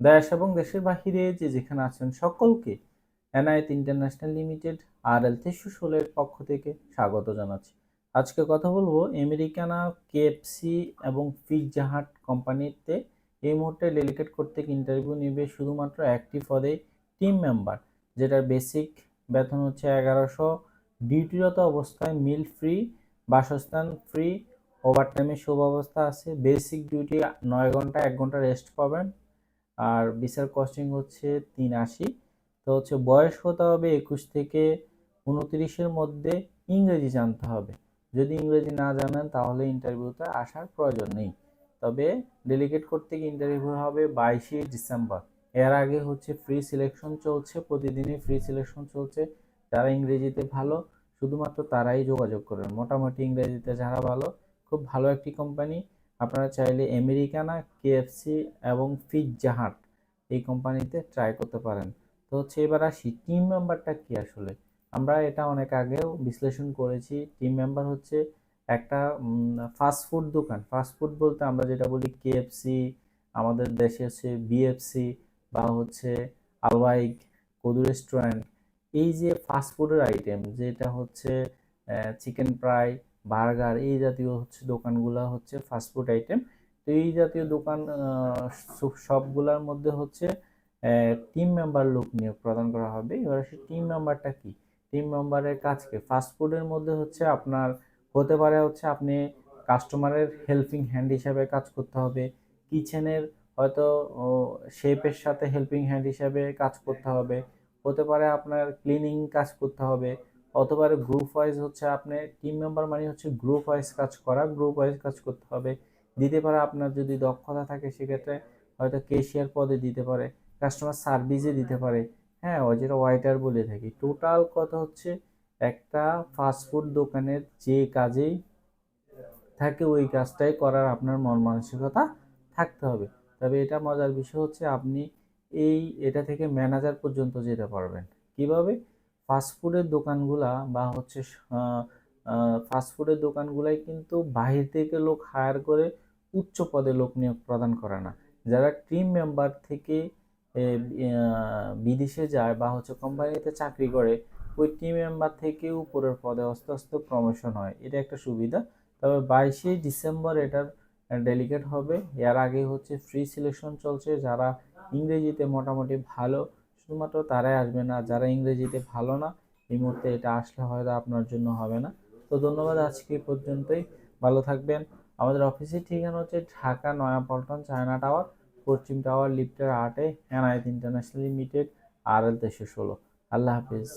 দেশ এবং দেশের বাহিরে যে যেখানে আছেন সকলকে এনআইএত ইন্টারন্যাশনাল লিমিটেড আর এল তেইশশো ষোলোর পক্ষ থেকে স্বাগত জানাচ্ছি। আজকে কথা বলব আমেরিকানা কেএফসি এবং পিৎজা হাট কোম্পানিতে এই মুহূর্তে ডেলিগেট করতে ইন্টারভিউ নেবে শুধুমাত্র একটি পদে টিম মেম্বার, যেটার বেসিক বেতন হচ্ছে এগারোশো। ডিউটিরত অবস্থায় মিল ফ্রি, বাসস্থান ফ্রি, ওভারটাইমের সুব্যবস্থা আছে। বেসিক ডিউটি নয় ঘণ্টা, এক ঘণ্টা রেস্ট পাবেন। আর ভিসার কস্টিং হচ্ছে তিন আশি তো হচ্ছে বয়স হতে হবে একুশ থেকে উনত্রিশের মধ্যে ইংরেজি জানতে হবে। যদি ইংরেজি না জানেন, তাহলে ইন্টারভিউতে আসার প্রয়োজন নেই। তবে ডেলিগেট করতে গিয়ে ইন্টারভিউ হবে বাইশে ডিসেম্বর। এর আগে হচ্ছে ফ্রি সিলেকশন চলছে, প্রতিদিনই ফ্রি সিলেকশন চলছে। যারা ইংরেজিতে ভালো, শুধুমাত্র তারাই যোগাযোগ করবেন। মোটামুটি ইংরেজিতে যারা ভালো, খুব ভালো একটি কোম্পানি আপনারা চাইলে আমেরিকানা, কেএফসি এবং পিৎজা হাট এই কোম্পানিতে ট্রাই করতে পারেন। তো হচ্ছে এবার আসি টিম মেম্বারটা কি আসলে? আমরা এটা অনেক আগেও বিশ্লেষণ করেছি টিম মেম্বার হচ্ছে একটা ফাস্ট ফুড দোকান। ফাস্ট ফুড বলতে আমরা যেটা বলি কেএফসি, আমাদের দেশে হচ্ছে বিএফসি বা হচ্ছে আলবাইক, কদু রেস্টুরেন্ট এই যে ফাস্ট ফুডের আইটেম যেটা হচ্ছে চিকেন ফ্রাই বার্গার এই জাতীয় হচ্ছে দোকানগুলো হচ্ছে ফাস্ট ফুড আইটেম তো এই জাতীয় দোকান সবগুলোর মধ্যে হচ্ছে টিম মেম্বার লোক নিয়োগ প্রদান করা হবে। এবার সে টিম মেম্বারটা কি? টিম মেম্বারের কাজকে ফাস্ট ফুডের মধ্যে হচ্ছে আপনার, হতে পারে হচ্ছে আপনি কাস্টমারের হেল্পিং হ্যান্ড হিসাবে কাজ করতে হবে। কিচেনের হয়তো শেপের সাথে হেল্পিং হ্যান্ড হিসাবে কাজ করতে হবে। হতে পারে আপনার ক্লিনিং কাজ করতে হবে। অথবা গ্রুপ ওয়াইজ হচ্ছে আপনি টিম মেম্বার মানে হচ্ছে গ্রুপ ওয়াইজ কাজ করা গ্রুপ ওয়াইজ কাজ করতে হবে। দিতে পারে আপনার যদি দক্ষতা থাকে সেক্ষেত্রে হয়তো কেশিয়ার পদে দিতে পারে কাস্টমার সার্ভিসে দিতে পারে। হ্যাঁ ওই যেটা ওয়াইটার বলে থাকি। টোটাল কথা হচ্ছে একটা ফাস্টফুড দোকানের যে কাজেই থাকে ওই কাজটাই করার আপনার মন মানসিকতা থাকতে হবে। তবে এটা মজার বিষয় হচ্ছে আপনি এই, এটা থেকে ম্যানেজার পর্যন্ত যেতে পারবেন। কীভাবে? ফাস্টফুডের দোকানগুলা বা হচ্ছে ফাস্টফুডের দোকানগুলাই কিন্তু বাহির থেকে লোক হায়ার করে উচ্চ পদে লোক নিয়োগ প্রদান করে না। যারা টিম মেম্বার থেকে বিদেশে যায় বা হচ্ছে কোম্পানিতে চাকরি করে, ওই টিম মেম্বার থেকে উপরের পদে আস্তে আস্তে প্রমোশন হয়। এটা একটা সুবিধা। তবে বাইশে ডিসেম্বর এটার ডেলিগেট হবে। এর আগে হচ্ছে ফ্রি সিলেকশন চলছে। যারা ইংরেজিতে মোটামুটি ভালো শুধুমাত্র তারাই আসবে না, যারা ইংরেজিতে ভালো না, এই মুহূর্তে এটা আসলে হয়তো আপনার জন্য হবে না। তো ধন্যবাদ আজকে পর্যন্তই, ভালো থাকবেন। আমাদের অফিসের ঠিকানা হচ্ছে ঢাকা নয়াপল্টন চায়না টাওয়ার, পশ্চিম টাওয়ার লিফটের আটে এনআইএত ইন্টারন্যাশনাল লিমিটেড আর দেশে ষোলো। আল্লাহ হাফিজ।